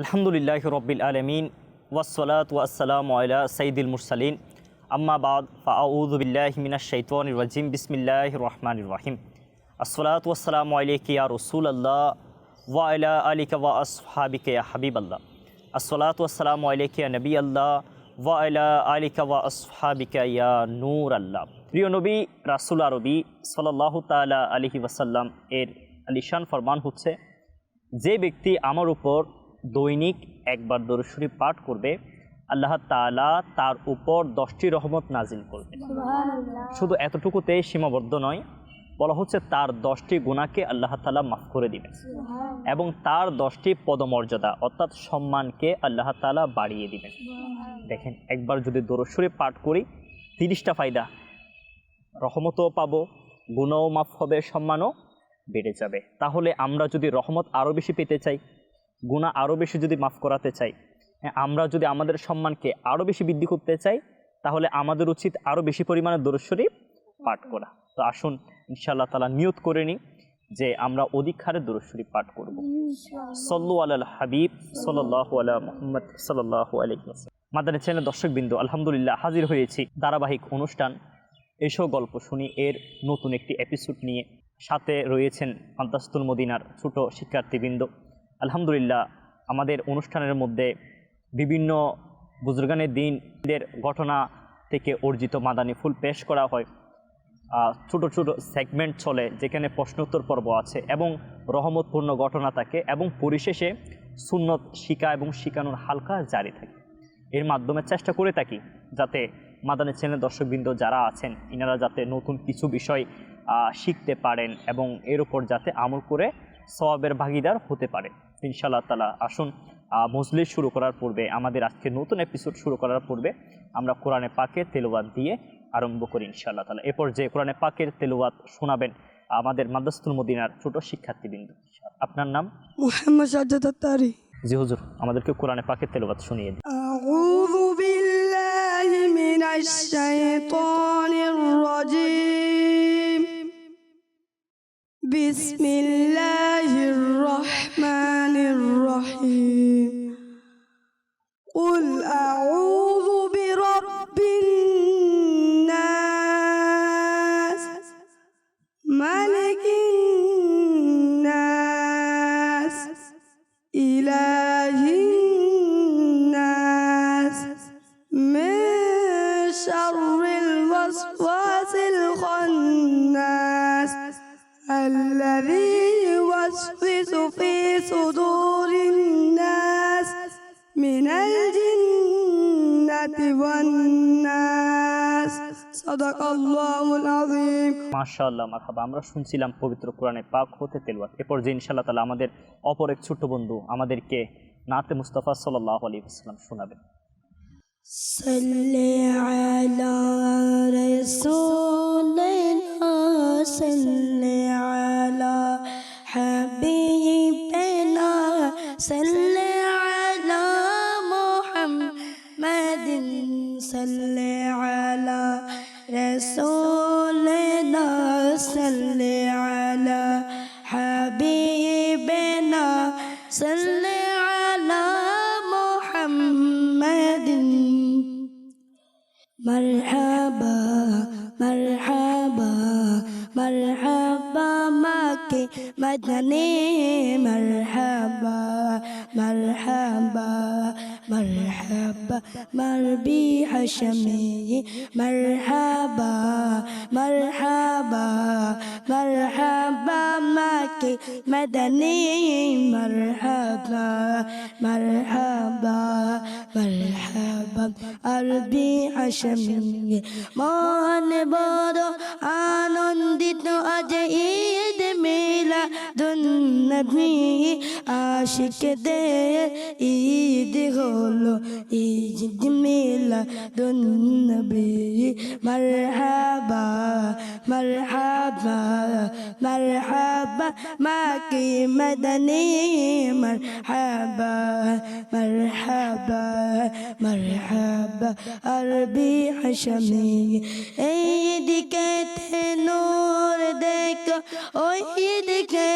আলহামদুলিল্লাহ রব্বিল আলমিন ওয়াসলাত ওয়াসালাম আলা সঈদুল মুরসালিন। আম্মা বাদ ফাউদুবিল্লাহ মিনাশ শৈতানির রাজিম বিসমিল্লাহ রহমান রহিম। আসসালাত ওয়াসালাম আলাইকি ইয়া রসুল আল্লাহ ওয়া আলা আলিকা ওয়া আসহাবিকে হাবিব আল্লাহ আসসালাত ওয়াসালাম আলাইকি ইয়া নবী আল্লাহ ওয়া আলা আলিকা ওয়া আসহাবিকা ইয়া নূর আল্লাহ প্রিয় নবী, রাসুল আরবি সাল্লাহ তালা আলহি ওয়াসাল্লাম এর আলিশান ফরমান হচ্ছে, যে ব্যক্তি আমার উপর দৈনিক একবার দরুদ পাঠ করবে আল্লাহ তাআলা তার উপর দশটি রহমত নাজিল করবে। শুধু এতটুকুতে সীমাবদ্ধ নয় বলা হচ্ছে তার দশটি গুণাকে আল্লাহ তালা মাফ করে দিবেন এবং তার দশটি পদমর্যাদা অর্থাৎ সম্মানকে আল্লাহ তালা বাড়িয়ে দিবেন দেখেন একবার যদি দরশ্বরী পাঠ করি তিরিশটা ফায়দা। রহমতও পাবো গুণও মাফ হবে সম্মানও বেড়ে যাবে। তাহলে আমরা যদি রহমত আরও বেশি পেতে চাই গুণা আরও বেশি যদি মাফ করাতে চাই হ্যাঁ, আমরা যদি আমাদের সম্মানকে আরও বেশি বৃদ্ধি করতে চাই তাহলে আমাদের উচিত আরও বেশি পরিমাণে দরশ্বরী পাঠ করা। তো আসুন ইনশাআল্লাহ তালা নিয়ত করে নিই যে আমরা অধিক হারে দরশ্বরী পাঠ করব। সল্লু আল হাবিব সাল্লাহ আলা মোহাম্মদ সাল্লাহ আলাইকুম মাদানী চ্যানেল দর্শকবৃন্দ আলহামদুলিল্লাহ হাজির হয়েছি। ধারাবাহিক অনুষ্ঠান এসব গল্প শুনি এর নতুন একটি এপিসোড নিয়ে। সাথে রয়েছেন আন্তাস্তুল মদিনার ছোট শিক্ষার্থীবৃন্দ। আলহামদুলিল্লাহ, আমাদের অনুষ্ঠানের মধ্যে বিভিন্ন বুজুর্গানের দিনদের ঘটনা থেকে অর্জিত মাদানী ফুল পেশ করা হয়। ছোট ছোট সেগমেন্ট চলে, যেখানে প্রশ্নোত্তর পর্ব আছে এবং রহমতপূর্ণ ঘটনা থাকে এবং পরিশেষে সুন্নত, শিকা এবং শিকানোর হালকা জারি থাকে। এর মাধ্যমে চেষ্টা করে থাকি যাতে মাদানী চ্যানেল দর্শকবৃন্দ যারা আছেন, ইনারা যাতে নতুন কিছু বিষয় শিখতে পারেন এবং এর উপর যাতে আমল করে সওয়াবের ভাগিদার হতে পারে। ইনশাআল্লাহ তালা আসুন। মজলিস শুরু করার পূর্বে আমাদের আজকে নতুন এপিসোড শুরু করার পূর্বে আমরা কোরআনে পাকে তেলোয়াত দিয়ে আরম্ভ করি ইনশাআল্লাহ তালা এরপর যে কোরআনে পাকের তেলোয়াত শোনাবেন আমাদের মাদাস্তুল মদিনার ছোট শিক্ষার্থীবৃন্দু। আপনার নাম? মোহাম্মদ সাজ্জাদ আত্তারি। জি হুজুর আমাদেরকে কোরআনে পাকের তেলোয়াত শুনিয়ে দিন। আউযু বিল্লাহি মিনাশ শাইতানির রাজিম। বিসমিল্লাহির রাহমানির الرحيم. قل أعوذ মাশাআল্লাহ মারহাবা। আমরা শুনছিলাম পবিত্র কোরআনে পাক হতে তেলওয়াত। এরপর যে ইনশাআল্লাহ তালা আমাদের অপর এক ছোট্ট বন্ধু আমাদেরকে নাতে মুস্তাফা সাল্লাহ আলী ইসলাম শোনাবেন হাবিবিনা সাল্লি আলা মুহাম্মাদিন সাল্লি আলা صل على محمد صل على رسولنا صل على حبيبنا صل على محمد مرحبا مرحبا مرحبا معك مدني مرحبا مرحبا مرحبا مربي حشمي مرحبا مرحبا مرحبا معك مدني مرحبا مرحبا مرحبا আরবি হাসমি মন বড় আনন্দিত আজ ঈদ মেলা দুন্নবী আশিকদের ঈদ হলো ঈদ মেলা দুন্নবী মারহাবা মারহাবা মারহাবা মাকি মদনী মারহাবা মারহাবা মারহাবা আরবি হাসমি এইদিকে নূর দেখো ওই দিকে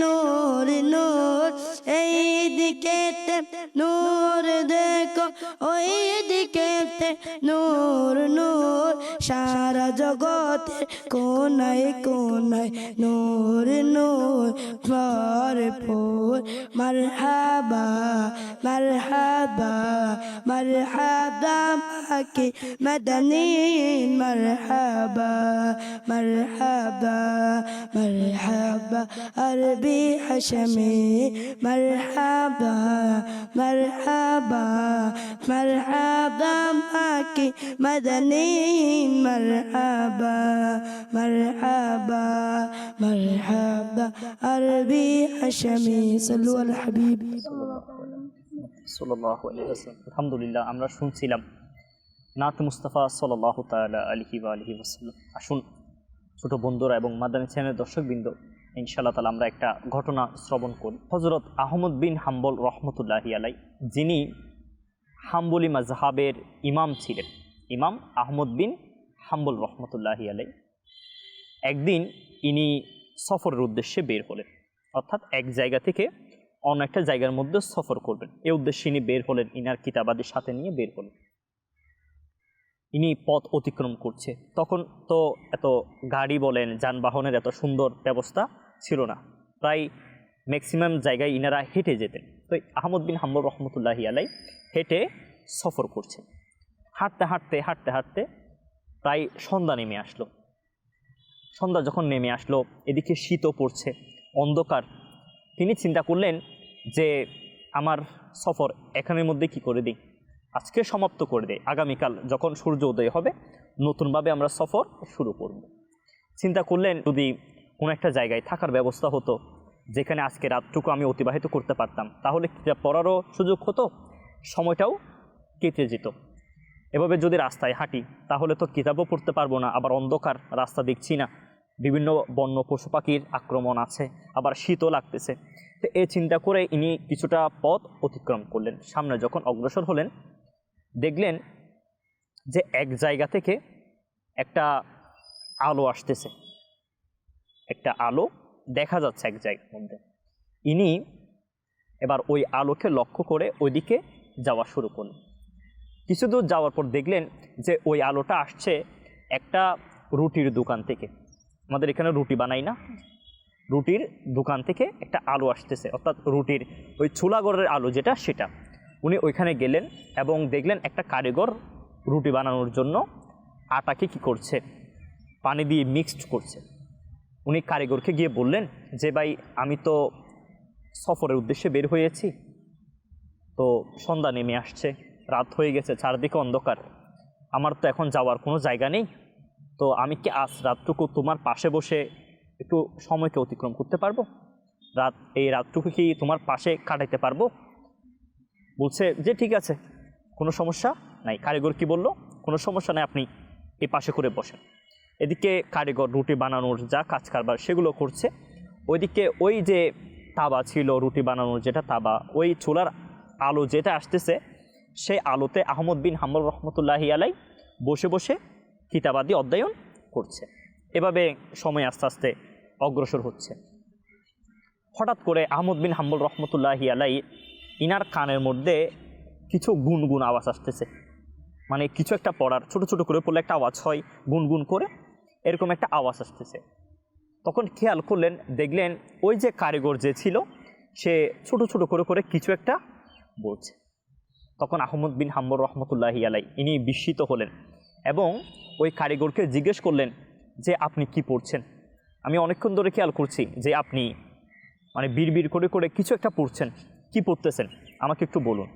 নূর নূর এইদিকে নূর দেখো ওই দিকেতে নূর নূর। সারা জগতের কোনায় কোনায় নূর নূর। ভরপুর, মারহাবা মারহাবা মারহাবা, মাকে মদনী, মারহাবা মারহাবা মারহাবা। আরবি হাশমি মারহাবা। মারহাবা মারহাবা মাকে মদনী মারহাবা মারহাবা মারহাবা আরবি হাশমি সাল্লু আল হাবিব সাল্লাহ আলহামদুলিল্লাহ আমরা শুনছিলাম নাত মুস্তাফা সাল্লাহ তালা আলহি বা আলহি ওসাল্লাম আসুন, ছোট বন্ধুরা এবং মাদানী চ্যানেলের দর্শকবৃন্দ ইনশাআল্লাহ তালা আমরা একটা ঘটনা শ্রবণ করি হজরত আহমদ বিন হাম্বল রহমতুল্লাহি আলাই যিনি হাম্বলি মাজহাবের ইমাম ছিলেন। ইমাম আহমদ বিন হাম্বল রহমতুল্লাহি আলাই একদিন ইনি সফরের উদ্দেশ্যে বের হলেন। অর্থাৎ এক জায়গা থেকে অন্য একটা জায়গার মধ্যে সফর করবেন। এ উদ্দেশ্যে ইনি বের হলেন, ইনার কিতাবাদের সাথে নিয়ে বের হলেন। ইনি পথ অতিক্রম করছে। তখন তো এত গাড়ি বলেন, যানবাহনের এত সুন্দর ব্যবস্থা ছিল না। প্রায় ম্যাক্সিমাম জায়গায় ইনারা হেঁটে যেতেন। তো আহমদ বিন হাম্বর রহমতুল্লাহি আলাই হেঁটে সফর করছেন। হাঁটতে হাঁটতে হাঁটতে হাঁটতে প্রায় সন্ধ্যা নেমে আসলো। সন্ধ্যা যখন নেমে আসলো, এদিকে শীতও পড়ছে, অন্ধকার। তিনি চিন্তা করলেন যে, আমার সফর এখানের মধ্যে কি করে দিই? আজকে সমাপ্ত করে দেয় আগামীকাল যখন সূর্য উদয় হবে, নতুনভাবে আমরা সফর শুরু করব। চিন্তা করলেন যদি কোনো একটা জায়গায় থাকার ব্যবস্থা হতো, যেখানে আজকে রাতটুকু আমি অতিবাহিত করতে পারতাম, তাহলে কিতাব পড়ারও সুযোগ হতো? সময়টাও কেটে যেত। এভাবে যদি রাস্তায় হাঁটি, তাহলে তো কিতাবও পড়তে পারব না, আবার অন্ধকার, রাস্তা দেখছি না। বিভিন্ন বন্য পশু পাখির আক্রমণ আছে, আবার শীতও লাগতেছে। তো এই চিন্তা করে ইনি কিছুটা পথ অতিক্রম করলেন। সামনে যখন অগ্রসর হলেন দেখলেন যে এক জায়গা থেকে একটা আলো আসতেছে। একটা আলো দেখা যাচ্ছে এক জায়গার মধ্যে। ইনি এবার ওই আলোকে লক্ষ্য করে ওইদিকে যাওয়া শুরু করলেন। কিছু দূর যাওয়ার পর দেখলেন যে ওই আলোটা আসছে একটা রুটির দোকান থেকে। আমাদের এখানে রুটি বানাই না। রুটির দোকান থেকে একটা আলো আসতেছে। অর্থাৎ রুটির ওই চুলাগড়ের আলো যেটা, সেটা। উনি ওইখানে গেলেন এবং দেখলেন একটা কারিগর রুটি বানানোর জন্য আটাকে কি করছে? পানি দিয়ে মিক্সড করছে। উনি কারিগরকে গিয়ে বললেন যে, ভাই, আমি তো সফরের উদ্দেশ্যে বের হয়েছি। তো সন্ধ্যা নেমে আসছে, রাত হয়ে গেছে, চারদিকে অন্ধকার। আমার তো এখন যাওয়ার কোনো জায়গা নেই। তো আমি কি আজ রাতটুকু তোমার পাশে বসে একটু সময়কে অতিক্রম করতে পারব? রাত, এই রাতটুকু কি তোমার পাশে কাটাইতে পারব? বলছে যে, ঠিক আছে, কোনো সমস্যা নাই। কারিগর কি বলল? কোনো সমস্যা নাই, আপনি এই পাশে করে বসেন। এদিকে কারিগর রুটি বানানোর যা কাজ কারবার সেগুলো করছে। ওইদিকে ওই যে তাবা ছিল, রুটি বানানোর যেটা তাবা, ওই চুলার আলো যেটা আসতেছে, সেই আলোতে আহমদ বিন হাম্বল রহমতুল্লাহি আলাই বসে বসে কিতাবাদি অধ্যয়ন করছে। এভাবে সময় আস্তে আস্তে অগ্রসর হচ্ছে। হঠাৎ করে আহমদ বিন হাম্বল রহমতুল্লাহি আলাই ইনার কানের মধ্যে কিছু গুনগুন আওয়াজ আসতেছে। মানে কিছু একটা পড়ার, ছোট ছোট করে পড়লে একটা আওয়াজ হয়, গুনগুন করে এরকম একটা আওয়াজ আসতেছে। তখন খেয়াল করলেন, দেখলেন ওই যে কারিগর যে ছিল, সে ছোট ছোট করে করে কিছু একটা বলছে। তখন আহমদ বিন হাম্বর রহমতুল্লাহি আলাই ইনি বিস্মিত হলেন এবং ওই কারিগরকে জিজ্ঞেস করলেন যে, আপনি কি পড়ছেন? আমি অনেকক্ষণ ধরে খেয়াল করছি যে, আপনি মানে বিড় করে করে কিছু একটা পড়ছেন। কি পড়তেছেন? আমাকে একটু বলুন।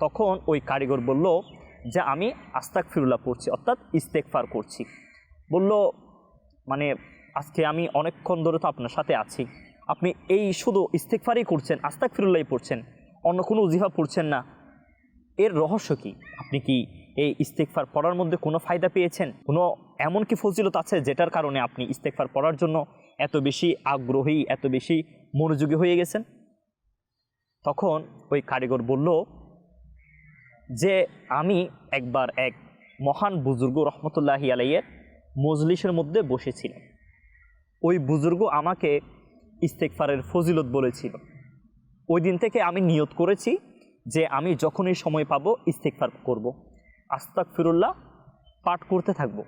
তখন ওই কারিগর বলল যে, আমি আস্তাক ফিরুল্লাহ পড়ছি, অর্থাৎ ইস্তেকফার করছি। বলল মানে আজকে আমি অনেকক্ষণ ধরে তো আপনার সাথে আছি। আপনি এই শুধু ইস্তেকফারই করছেন আস্তাক ফিরুল্লাহই পড়ছেন, অন্য কোনো উজিফা পড়ছেন না। এর রহস্য কি? আপনি কি এই ইস্তেকফার পড়ার মধ্যে কোনো ফায়দা পেয়েছেন? কোনো এমন কি ফজিলত আছে যেটার কারণে আপনি ইস্তেকফার পড়ার জন্য এত বেশি আগ্রহী, এত বেশি মনোযোগী হয়ে গেছেন? তখন ওই কারিগর বলল, যে আমি একবার এক মহান বুজুর্গ রহমতুল্লাহি আলাইয়ের মজলিসের মধ্যে বসেছিলাম। ওই বুজুর্গ আমাকে ইস্তেকফারের ফজিলত বলেছিল। ওই দিন থেকে আমি নিয়ত করেছি যে আমি যখনই সময় পাবো ইস্তেকফার করব। আস্তাক ফিরুল্লাহ পাঠ করতে থাকব।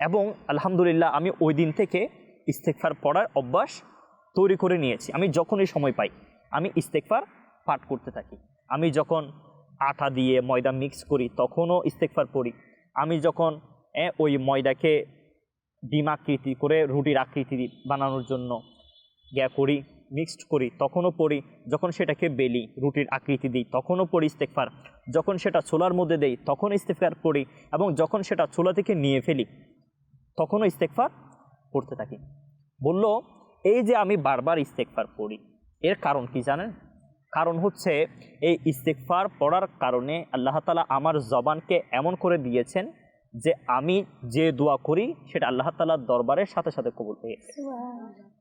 এবং আলহামদুলিল্লাহ আমি ওই দিন থেকে ইস্তেকফার পড়ার অভ্যাস তৈরি করে নিয়েছি। আমি যখনই সময় পাই আমি ইস্তেকফার পাঠ করতে থাকি। আমি যখন আটা দিয়ে ময়দা মিক্স করি, তখনও ইস্তেকফার পড়ি। আমি যখন ওই ময়দাকে ডিম আকৃতি করে রুটির আকৃতি বানানোর জন্য গ্যা করি মিক্সড করি, তখনও পড়ি। যখন সেটাকে বেলি, রুটির আকৃতি দিই, তখনও পড়ি ইস্তেকফার। যখন সেটা ছোলার মধ্যে দেই তখন ইস্তেকফার পড়ি এবং যখন সেটা ছোলা থেকে নিয়ে ফেলি, তখনও ইস্তেকফার পড়তে থাকি। বলল, এই যে আমি বারবার ইস্তেকফার পড়ি এর কারণ কি জানেন? কারণ হচ্ছে এই ইস্তেকফার পড়ার কারণে আল্লাহ তালা আমার জবানকে এমন করে দিয়েছেন যে আমি যে দোয়া করি সেটা আল্লাহ তালার দরবারের সাথে সাথে কবুল হয়ে গেছে।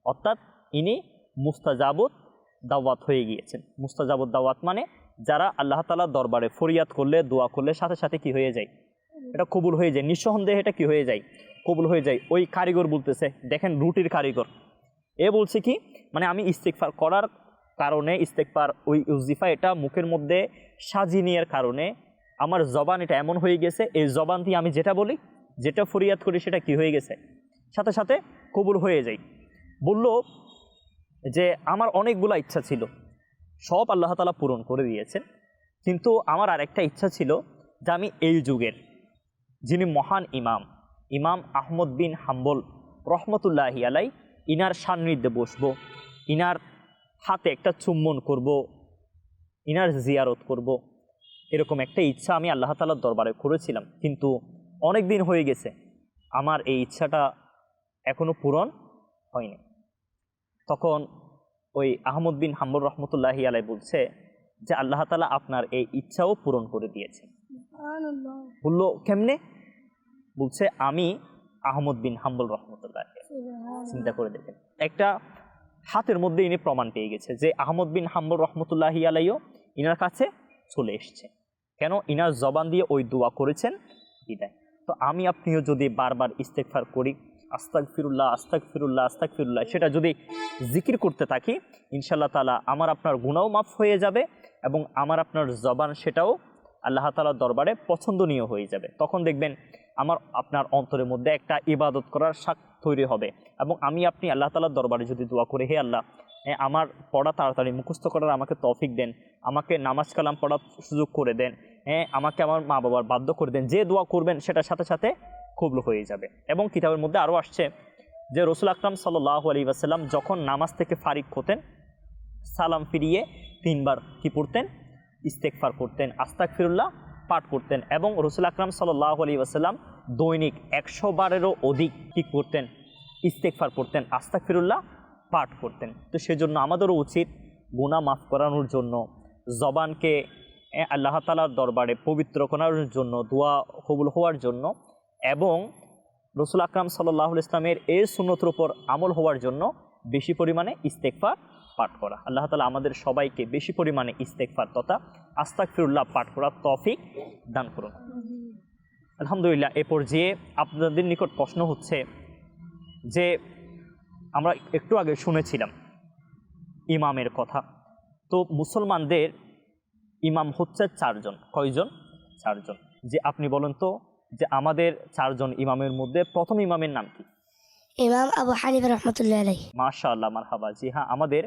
অর্থাৎ ইনি মুস্তাজাবত দাওয়াত হয়ে গিয়েছেন। মুস্তাজাবত দাওয়াত মানে যারা আল্লাহ তালার দরবারে ফরিয়াদ করলে দোয়া করলে সাথে সাথে কি হয়ে যায়? এটা কবুল হয়ে যায়। নিঃসন্দেহে এটা কি হয়ে যায়? কবুল হয়ে যায়। ওই কারিগর বলতেছে দেখেন রুটির কারিগর। এ বলছে কি মানে আমি ইস্তেকফার করার কারণে ইস্তেকফার ওই উজিফা এটা মুখের মধ্যে সাজিয়ে নেওয়ার কারণে আমার জবান এটা এমন হয়ে গেছে, এই জবান দিয়ে আমি যেটা বলি, যেটা ফরিয়াদ করি সেটা কি হয়ে গেছে? সাথে সাথে কবুল হয়ে যায় বলল যে আমার অনেকগুলা ইচ্ছা ছিল, সব আল্লাহ তালা পূরণ করে দিয়েছেন, কিন্তু আমার আরেকটা ইচ্ছা ছিল যে আমি এই যুগের যিনি মহান ইমাম ইমাম আহমদ বিন হাম্বল রহমতুল্লাহি আলাই ইনার সান্নিধ্যে বসবো ইনার হাতে একটা চুম্বন করব ইনার জিয়ারত করব এরকম একটা ইচ্ছা আমি আল্লাহ তালার দরবারে করেছিলাম। কিন্তু অনেক দিন হয়ে গেছে আমার এই ইচ্ছাটা এখনও পূরণ হয়নি। তখন ওই আহমদ বিন হাম্বুর রহমতুল্লাহি আলাই বলছে যে আল্লাহ তালা আপনার এই ইচ্ছাও পূরণ করে দিয়েছেন। বলল কেমনে? বলছে আমি আহমদ বিন হাম্বুল রহমতুল্লাহ চিন্তা করে দেখেন। একটা হাতের মধ্যে ইনি প্রমাণ পেয়ে গেছে যে আহমদ বিন হাম্বুল রহমতুল্লাহি আলাইও ইনার কাছে চলে এসছে। কেন? ইনার জবান দিয়ে ওই দোয়া করেছেন বিদায়। তো আমি আপনিও যদি বারবার ইস্তেকফার করি আস্তাক ফিরুল্লাহ আস্তাক ফিরুল্লাহ আস্তাক ফিরুল্লাহ সেটা যদি জিকির করতে থাকি ইনশাল্লাহ তালা আমার আপনার গুণাও মাফ হয়ে যাবে এবং আমার আপনার জবান সেটাও আল্লাহ তালার দরবারে পছন্দনীয় হয়ে যাবে। তখন দেখবেন আমার আপনার অন্তরের মধ্যে একটা ইবাদত করার শাক তৈরি হবে। এবং আমি, আপনি আল্লাহ তালার দরবারে যদি দোয়া করে, হে আল্লাহ আমার পড়া তাড়াতাড়ি, মুখস্থ করার আমাকে তফিক দেন, আমাকে নামাজ কালাম পড়ার সুযোগ করে দেন হ্যাঁ আমাকে আমার মা বাবার বাধ্য করে দেন, যে দোয়া করবেন সেটার সাথে সাথে কবুল হয়ে যাবে। এবং কিতাবের মধ্যে আরও আসছে যে রসুল আকরাম সাল্লাহ আলী আসাল্লাম যখন নামাজ থেকে ফারিক হতেন, সালাম ফিরিয়ে তিনবার কি পড়তেন? ইস্তেকফার করতেন আস্তাক ফিরুল্লাহ পাঠ করতেন এবং রসুল আকরাম সাল্লাহ আলী আসাল্লাম দৈনিক একশো বারেরও অধিক কি করতেন? ইস্তেকফার করতেন আস্তাক ফিরুল্লাহ পাঠ করতেন। তো সেজন্য আমাদেরও উচিত গুণা মাফ করানোর জন্য জবানকে এ, আল্লাহ তালার দরবারে পবিত্র করার জন্য দোয়া কবুল হওয়ার জন্য এবং রসুল আকরাম সাল্লাহ ইসলামের এই সুন্নতের উপর আমল হওয়ার জন্য বেশি পরিমাণে ইস্তেকফার পাঠ করা। আল্লাহ তালা আমাদের সবাইকে বেশি পরিমাণে ইস্তেকফার তথা আস্তাক ফিরুল্লাহ পাঠ করার তফিক দান করুন। আলহামদুলিল্লাহ এ পর্যায়ে আপনাদের নিকট প্রশ্ন হচ্ছে যে আমরা একটু আগে শুনেছিলাম ইমামের কথা। তো মুসলমানদের ইমাম হচ্ছে চারজন। কয়জন? চারজন। যে আপনি বলেন তো যে আমাদের চারজন ইমামের মধ্যে প্রথম ইমামের নাম কি? ইমাম আবু হানিফ রহমতুল্লাহ আলাই মাশা আল্লাহ মারহাবা। জি হ্যাঁ আমাদের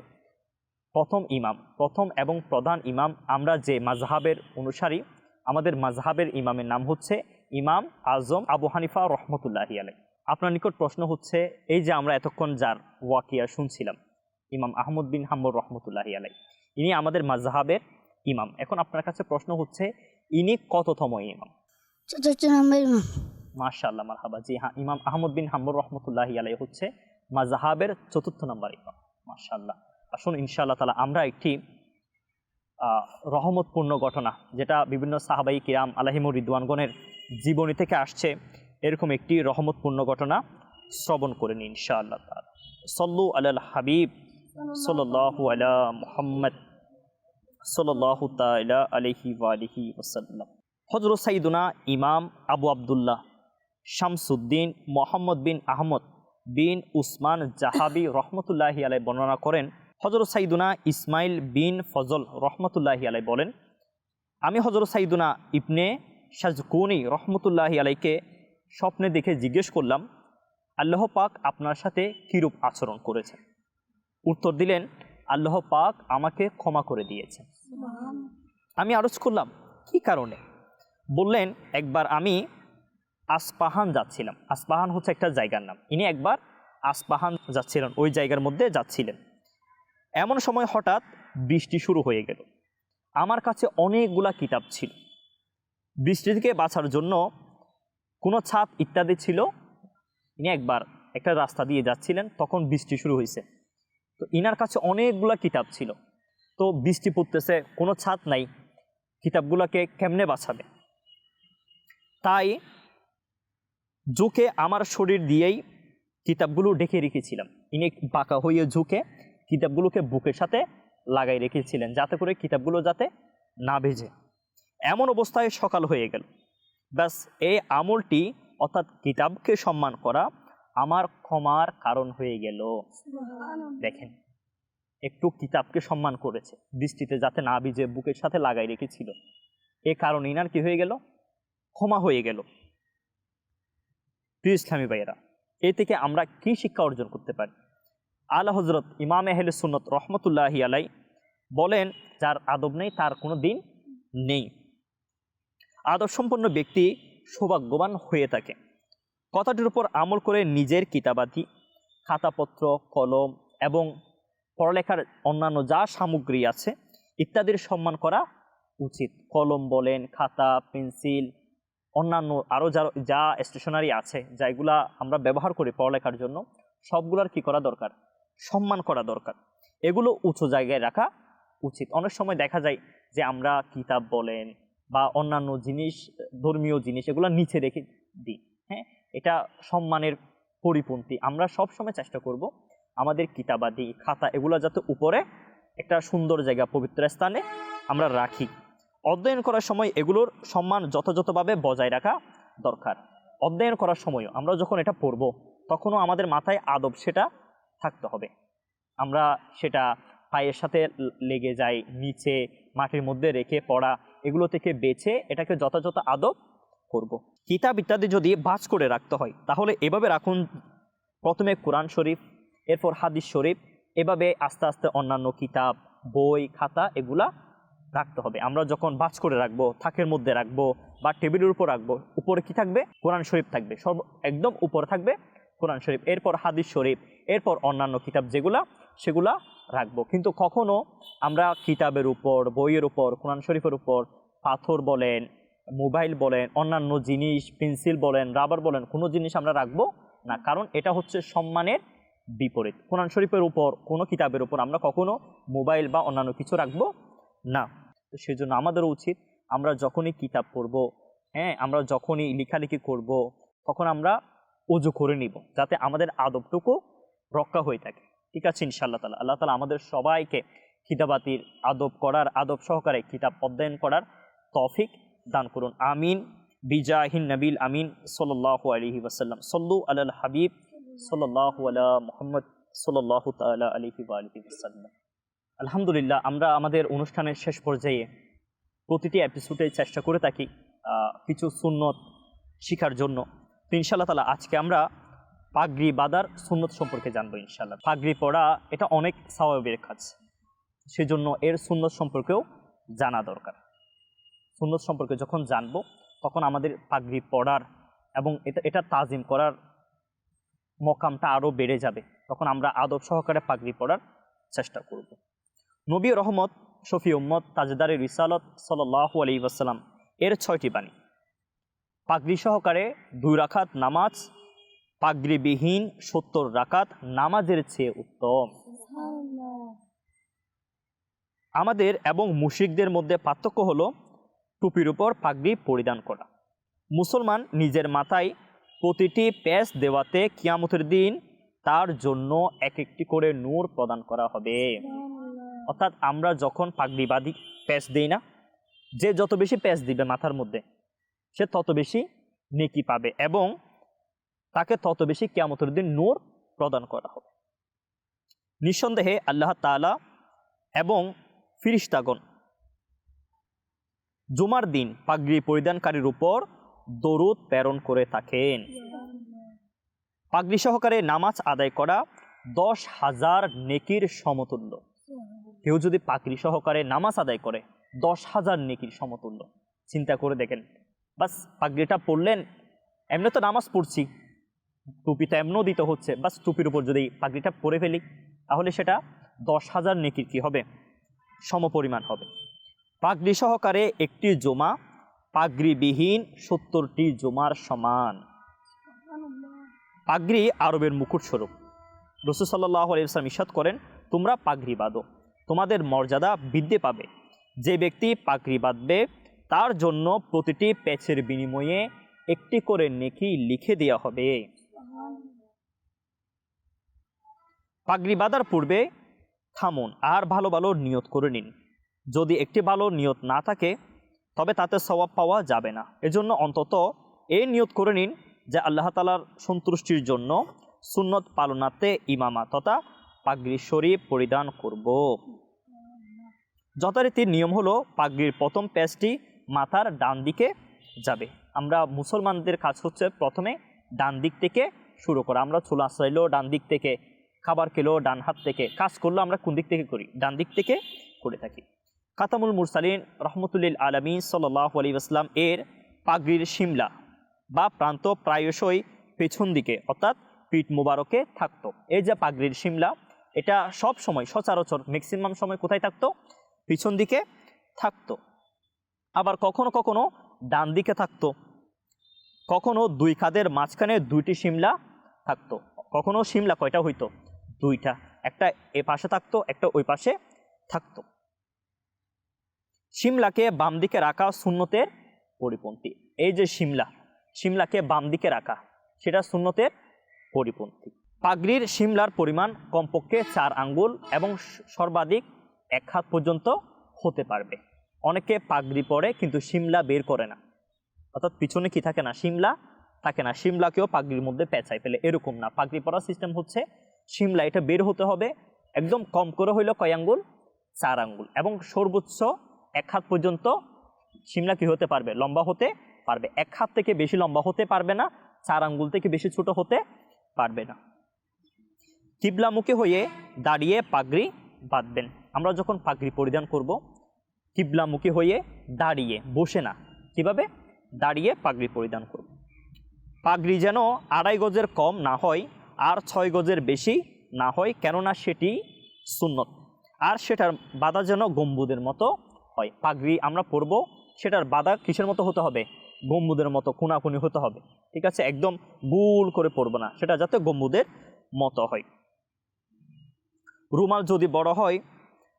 প্রথম ইমাম প্রথম এবং প্রধান ইমাম আমরা যে মাজহাবের অনুসারী আমাদের মাজহাবের ইমামের নাম হচ্ছে ইমাম আজম আবু হানিফা রহমতুল্লাহি আলাই আপনার নিকট প্রশ্ন হচ্ছে এই যে আমরা এতক্ষণ যার ওয়াকিয়া শুনছিলাম ইমাম আহমদ বিন হাম্বর রহমতুল্লাহি আলাই ইনি আমাদের মাজহাবের ইমাম। এখন আপনার কাছে প্রশ্ন হচ্ছে ইনি কততম ইমাম? নম্বর মারহাবা। জি হ্যাঁ ইমাম আহমদ বিন হাম্বর রহমতুল্লাহি আলাই হচ্ছে মাজহাবের চতুর্থ নম্বর ইমাম। মাশাআল্লাহ। আসুন ইনশাআল্লাহ তালা আমরা একটি রহমতপূর্ণ ঘটনা, যেটা বিভিন্ন সাহাবাই কিরাম আলাহিমুর রিদওয়ানগণের জীবনী থেকে আসছে, এরকম একটি রহমতপূর্ণ ঘটনা শ্রবণ করে নিন ইনশাআল্লাহ তালা সল্লু আলাল হাবিব, সাল্লাল্লাহু আলা মুহাম্মদ, সাল্লাল্লাহু তাআলা আলাইহি ওয়া আলিহি ওয়াসাল্লাম। সাইদুনা ইমাম আবু আব্দুল্লাহ, শামসুদ্দিন মোহাম্মদ বিন আহমদ বিন উসমান জাহাবি রহমতুল্লাহি আলাই বর্ণনা করেন হজরত সাইদুনা ইসমাইল বিন ফজল রহমতুল্লাহি আলাই বলেন, আমি হজরত সাইদুনা ইবনে সাজকুনি রহমতুল্লাহি আলাইকে স্বপ্নে দেখে জিজ্ঞেস করলাম, আল্লাহ পাক আপনার সাথে কীরূপ আচরণ করেছেন? উত্তর দিলেন, আল্লাহ পাক আমাকে ক্ষমা করে দিয়েছেন। আমি আরজ করলাম, কি কারণে? বললেন, একবার আমি আসপাহান যাচ্ছিলাম। আসপাহান হচ্ছে একটা জায়গার নাম। ইনি একবার আসপাহান যাচ্ছিলেন, ওই জায়গার মধ্যে যাচ্ছিলেন। এমন সময় হঠাৎ বৃষ্টি শুরু হয়ে গেল। আমার কাছে অনেকগুলা কিতাব ছিল। বৃষ্টি থেকে বাঁচার জন্য কোনো ছাদ ইত্যাদি ছিল? ইনি একবার একটা রাস্তা দিয়ে যাচ্ছিলেন, তখন বৃষ্টি শুরু হয়েছে। তো ইনার কাছে অনেকগুলা কিতাব ছিল। তো বৃষ্টি পড়তেছে, কোনো ছাদ নাই, কিতাবগুলোকে কেমনে বাঁচাবে? তাই ঝুঁকে আমার শরীর দিয়েই কিতাবগুলো ডেকে রেখেছিলাম। ইনি বাঁকা হয়ে ঝুঁকে কিতাবগুলোকে বুকের সাথে লাগাই রেখেছিলেন যাতে করে কিতাবগুলো যাতে না ভেজে। এমন অবস্থায় সকাল হয়ে গেল। ব্যাস এই আমলটি অর্থাৎ কিতাবকে সম্মান করা আমার ক্ষমার কারণ হয়ে গেল। দেখেন একটু কিতাবকে সম্মান করেছে বৃষ্টিতে যাতে না ভিজে বুকের সাথে লাগাই রেখেছিল। এ কারণে ইনার কি হয়ে গেল? ক্ষমা হয়ে গেল। প্রিয় ইসলামী ভাইয়েরা এ থেকে আমরা কি শিক্ষা অর্জন করতে পারি? আলা হজরত ইমাম আহলে সুন্নত রহমতুল্লাহি আলাই বলেন, যার আদব নেই, তার কোনো দিন নেই। আদব সম্পন্ন ব্যক্তি সৌভাগ্যবান হয়ে থাকে। কথাটির উপর আমল করে নিজের কিতাবাদি, খাতাপত্র, কলম এবং পড়ালেখার অন্যান্য যা সামগ্রী আছে ইত্যাদির সম্মান করা উচিত। কলম বলেন, খাতা, পেন্সিল, অন্যান্য আরও যা যা স্টেশনারি আছে যেগুলা আমরা ব্যবহার করি পড়ালেখার জন্য, সবগুলার কি করা দরকার? সম্মান করা দরকার। এগুলো উঁচু জায়গায় রাখা উচিত। অনেক সময় দেখা যায় যে আমরা কিতাব বলেন বা অন্যান্য জিনিস, ধর্মীয় জিনিস, এগুলো নিচে রেখে দিই। হ্যাঁ? এটা সম্মানের পরিপন্থী। আমরা সব সময় চেষ্টা করব আমাদের কিতাবাদি, খাতা এগুলো যাতে উপরে একটা সুন্দর জায়গা, পবিত্র স্থানে আমরা রাখি। অধ্যয়ন করার সময় এগুলোর সম্মান যথাযথভাবে বজায় রাখা দরকার। অধ্যয়ন করার সময়ও আমরা যখন এটা পড়ব, তখনও আমাদের মাথায় আদব সেটা থাকতে হবে। আমরা সেটা পায়ের সাথে লেগে যাই, নিচে মাটির মধ্যে রেখে পড়া এগুলো থেকে বেছে এটাকে যথাযথ আদব করব। কিতাব ইত্যাদি যদি বাজ করে রাখতে হয়, তাহলে এভাবে রাখুন। প্রথমে কোরআন শরীফ, এরপর হাদিস শরীফ, এভাবে আস্তে আস্তে অন্যান্য কিতাব, বই, খাতা এগুলা রাখতে হবে। আমরা যখন বাজ করে রাখব, থাকের মধ্যে রাখব বা টেবিলের উপর রাখব, উপরে কি থাকবে? কোরআন শরীফ থাকবে। সর্ব একদম উপরে থাকবে কোরআন শরীফ। এরপর হাদিস শরীফ এরপর অন্যান্য কিতাব যেগুলা, সেগুলা রাখব। কিন্তু কখনো আমরা কিতাবের উপর, বইয়ের উপর, কোরআন শরীফের উপর পাথর বলেন, মোবাইল বলেন, অন্যান্য জিনিস, পেন্সিল বলেন, রাবার বলেন, কোনো জিনিস আমরা রাখব না। কারণ এটা হচ্ছে সম্মানের বিপরীত। কোরআন শরীফের উপর, কোনো কিতাবের উপর আমরা কখনো মোবাইল বা অন্যান্য কিছু রাখব না। তো সেই জন্য আমাদের উচিত, আমরা যখনই কিতাব পড়ব হ্যাঁ আমরা যখনই লেখালেখি করব, তখন আমরা উজু করে নিব, যাতে আমাদের আদবটুকু রক্ষা হয়ে থাকে। ঠিক আছে, ইনশাআল্লাহ তালা আল্লাহ তালা আমাদের সবাইকে খিতাবাতির আদব করার, আদব সহকারে কিতাব অধ্যয়ন করার তফিক দান করুন। আমিন। বিজাহিন নবীল আমিন। সাল্লাহ আলহি ওসাল্লাম সল্লু আল হাবিব। সাল্লাহ আলা মোহাম্মদ। সাল্লাহ তালা আলহি আলহি ওসাল্লাম আলহামদুলিল্লাহ, আমরা আমাদের অনুষ্ঠানের শেষ পর্যায়ে প্রতিটি এপিসোডে চেষ্টা করে থাকি কিছু সুন্নত শিখার জন্য। তো ইনশাল্লাহ তালা আজকে আমরা পাগড়ি বাদার সুন্নত সম্পর্কে জানব ইনশাল্লাহ পাগড়ি পড়া, এটা অনেক স্বাভাবিক কাজ। সেজন্য এর সুন্নত সম্পর্কেও জানা দরকার। সুন্নত সম্পর্কে যখন জানব, তখন আমাদের পাগড়ি পড়ার এবং এটা এটা তাজিম করার মকামটা আরও বেড়ে যাবে। তখন আমরা আদব সহকারে পাগড়ি পড়ার চেষ্টা করব। নবী রহমত, শফি উম্মদ তাজদারে রিসালত সাল্লাহ আলী ওয়াসাল্লাম, এর ছয়টি বাণী। পাগড়ি সহকারে দুই রাখাত নামাজ পাগড়িবিহীন সত্তর রাকাত নামাজের চেয়ে উত্তম। আমাদের এবং মুশিকদের মধ্যে পার্থক্য হলো টুপির উপর পাগড়ি পরিধান করা। মুসলমান নিজের মাথায় প্রতিটি প্যাচ দেওয়াতে কিয়ামতের দিন তার জন্য এক একটি করে নূর প্রদান করা হবে। অর্থাৎ আমরা যখন পাগড়ি বাঁধি প্যাচ দিই না, যে যত বেশি প্যাচ দিবে মাথার মধ্যে, সে তত বেশি নেকি পাবে এবং তাকে তত বেশি কিয়ামতের দিন নূর প্রদান করা হবে। নিঃসন্দেহে আল্লাহ তাআলা এবং ফিরিস্তাগণ জুমার দিন পাগড়ি পরিধানকারীর উপর দরুদ প্রেরণ করে থাকেন। পাগড়ি সহকারে নামাজ আদায় করা দশ হাজার নেকির সমতুল্য। কেউ যদি পাগড়ি সহকারে নামাজ আদায় করে, দশ হাজার নেকির সমতুল্য। চিন্তা করে দেখেন, বাস পাগড়িটা পড়লেন এমনি তো নামাজ পড়ছি টুপিটা এমনও দিতে হচ্ছে, বাস টুপির উপর যদি পাগড়িটা পরে ফেলি, তাহলে সেটা দশ হাজার নেকির কি হবে? সমপরিমাণ হবে। পাগড়ি সহকারে একটি জমা, পাগড়িবিহীন সত্তরটি জমার সমান। পাগড়ি আরবের মুকুট স্বরূপ রসুল সাল্লাহ আলিয়াল্লাম ইসাদ করেন, তোমরা পাগড়ি বাঁধো, তোমাদের মর্যাদা বৃদ্ধি পাবে। যে ব্যক্তি পাগড়ি বাঁধবে, তার জন্য প্রতিটি প্যাচের বিনিময়ে একটি করে নেকি লিখে দেওয়া হবে। পাগড়ি বাঁধার পূর্বে থামুন আর ভালো ভালো নিয়ত করে নিন। যদি একটি ভালো নিয়ত না থাকে, তবে তাতে সওয়াব পাওয়া যাবে না। এজন্য অন্তত এই নিয়ত করে নিন যে আল্লাহ তালার সন্তুষ্টির জন্য সুন্নত পালনাতে ইমামা তথা পাগড়ি শরীফ পরিধান করব। যথারীতির নিয়ম হলো, পাগড়ির প্রথম প্যাচটি মাথার ডান দিকে যাবে। আমরা মুসলমানদের কাজ হচ্ছে প্রথমে ডান দিক থেকে শুরু করা। আমরা চুলা চাইলেও ডান দিক থেকে খাবার খেলেও ডান হাত থেকে। কাজ করল আমরা কোন দিক থেকে করি? ডান দিক থেকে করে থাকি। কাতামুল মুরসালিন রহমতুল্লিল আলমী সাল্লাহ আলী আসলাম এর পাগড়ির শিমলা বা প্রান্ত প্রায়শই পেছন দিকে, অর্থাৎ পিঠ মুবারকে থাকতো। এই যে পাগড়ির শিমলা, এটা সব সময়, সচরাচর ম্যাক্সিমাম সময় কোথায় থাকতো? পিছন দিকে থাকতো। আবার কখনো কখনো ডান দিকে থাকতো। কখনো দুই খাদের মাঝখানে দুইটি শিমলা থাকতো। কখনো শিমলা কয়টা হইতো? দুইটা। একটা এ পাশে থাকতো, একটা ওই পাশে থাকতো। সিমলাকে বাম দিকে রাখা শূন্যতের পরিপন্থী। এই যে শিমলা, শিমলাকে বাম দিকে রাখা, সেটা শূন্যতের পরিপন্থী। পাগড়ির শিমলার পরিমাণ কমপক্ষে চার আঙ্গুল এবং সর্বাধিক এক হাত পর্যন্ত হতে পারবে। অনেকে পাগড়ি পরে কিন্তু শিমলা বের করে না। অর্থাৎ পিছনে কি থাকে না? সিমলা থাকে না। সিমলাকেও পাগড়ির মধ্যে পেঁচাই ফেলে। এরকম না। পাগড়ি পরার সিস্টেম হচ্ছে শিমলা, এটা বের হতে হবে একদম কম করে হইল কয় আঙ্গুল? চার আঙ্গুল। এবং সর্বোচ্চ এক হাত পর্যন্ত শিমলা কি হতে পারবে? লম্বা হতে পারবে। এক হাত থেকে বেশি লম্বা হতে পারবে না, চার আঙ্গুল থেকে বেশি ছোট হতে পারবে না। কিবলামুখী হয়ে দাঁড়িয়ে পাগড়ি বাঁধবেন। আমরা যখন পাগড়ি পরিধান করব, কিবলামুখী হয়ে দাঁড়িয়ে, বসে না, কীভাবে? দাঁড়িয়ে পাগড়ি পরিধান করব। পাগড়ি যেন আড়াই গজের কম না হয় আর ছয় গজের বেশি না হয়, কেননা সেটি সুন্নত। আর সেটার বাধা যেন গম্বুদের মতো হয়। পাগড়ি আমরা পরবো, সেটার বাধা কিসের মতো হতে হবে? গম্বুদের মতো, খুনাখুনি হতে হবে। ঠিক আছে? একদম গুল করে পরবো না, সেটা যাতে গম্বুদের মতো হয়। রুমাল যদি বড় হয়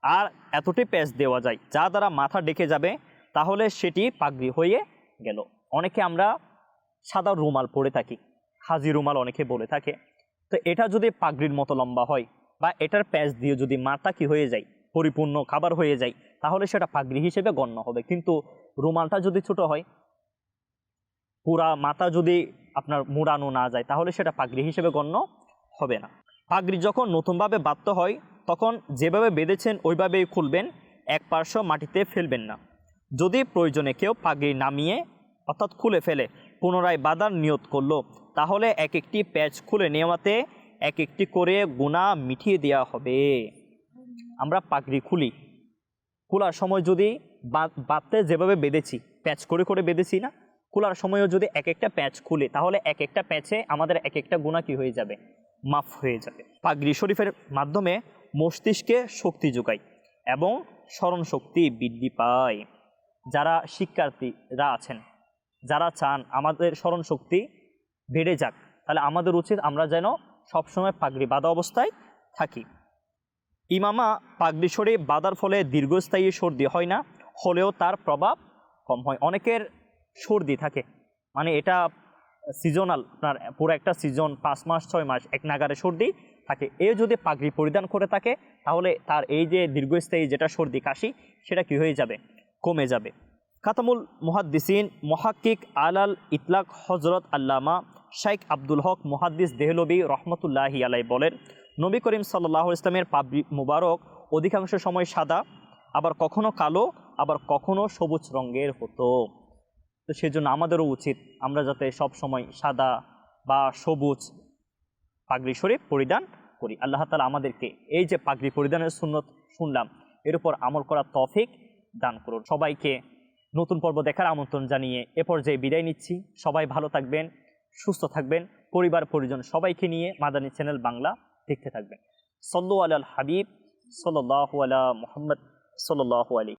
আর এতটি প্যাচ দেওয়া যায়, যা দ্বারা মাথা ডেকে যাবে, তাহলে সেটি পাগড়ি হয়ে গেল। অনেকে আমরা সাদা রুমাল পরে থাকি। হাজি রুমাল অনেকে বলে থাকে। তো এটা যদি পাগড়ির মতো লম্বা হয় বা এটার প্যাচ দিয়ে যদি মাথা কি হয়ে যায়, পরিপূর্ণ খাবার হয়ে যায়, তাহলে সেটা পাগড়ি হিসেবে গণ্য হবে। কিন্তু রুমালটা যদি ছোট হয়, পুরা মাথা যদি আপনার মুড়ানো না যায়, তাহলে সেটা পাগড়ি হিসেবে গণ্য হবে না। পাগড়ি যখন নতুনভাবে বাঁধতে হয়, তখন যেভাবে বেঁধেছেন, ওইভাবেই খুলবেন, এক পার্শ্ব মাটিতে ফেলবেন না। যদি প্রয়োজনে কেউ পাগড়ি নামিয়ে, অর্থাৎ খুলে ফেলে, পুনরায় বাঁধার নিয়ত করল তাহলে এক একটি প্যাচ খুলে নেওয়াতে এক একটি করে গুণা মিটিয়ে দেওয়া হবে। আমরা পাগড়ি খুলি। খোলার সময় যদি বাঁধতে যেভাবে বেঁধেছি, প্যাচ করে করে বেঁধেছি না, খোলার সময়ও যদি এক একটা প্যাচ খুলে, তাহলে এক একটা প্যাচে আমাদের এক একটা গুণা কি হয়ে যাবে? মাফ হয়ে যাবে। পাগড়ি শরীফের মাধ্যমে মস্তিষ্কে শক্তি যোগায় এবং স্মরণ শক্তি বৃদ্ধি পায়। যারা শিক্ষার্থীরা আছেন, যারা চান আমাদের স্মরণ শক্তি বেড়ে যাক। তাহলে আমাদের উচিত আমরা যেন সবসময় পাগড়ি বাঁধা অবস্থায় থাকি। ইমামা পাগড়ি শরীফ বাঁধার ফলে দীর্ঘস্থায়ী সর্দি হয় না, হলেও তার প্রভাব কম হয়। অনেকের সর্দি থাকে মানে এটা সিজনাল আপনার পুরো একটা সিজন পাঁচ মাস, ছয় মাস, এক নাগারে সর্দি থাকে। এ যদি পাগড়ি পরিধান করে থাকে, তাহলে তার এই যে দীর্ঘস্থায়ী যেটা সর্দি কাশি, সেটা কি হয়ে যাবে? কমে যাবে। খাতামুল মুহাদ্দিসিন মহাক্কিক আলাল ইতলাক হজরত আল্লামা শাইখ আব্দুল হক মুহাদ্দিস দেহলবি রহমতুল্লাহি আলাই বলেন, নবী করিম সাল্লাহ ইসলামের পাবলি মুবারক অধিকাংশ সময় সাদা, আবার কখনো কালো, আবার কখনো সবুজ রঙের হতো। তো সেজন্য আমাদেরও উচিত আমরা যাতে সব সময় সাদা বা সবুজ পাগড়ি শরীফ পরিধান করি। আল্লাহ তালা আমাদেরকে এই যে পাগড়ি পরিধানের সুন্নত শুনলাম, এর উপর আমল করা তফিক দান করুন। সবাইকে নতুন পর্ব দেখার আমন্ত্রণ জানিয়ে এ পর্যায়ে বিদায় নিচ্ছি। সবাই ভালো থাকবেন, সুস্থ থাকবেন। পরিবার, পরিজন সবাইকে নিয়ে মাদানী চ্যানেল বাংলা দেখতে থাকবেন। সল্লু আল হাবিব সল্লাহ আলা মোহাম্মদ সল্লাহ আলী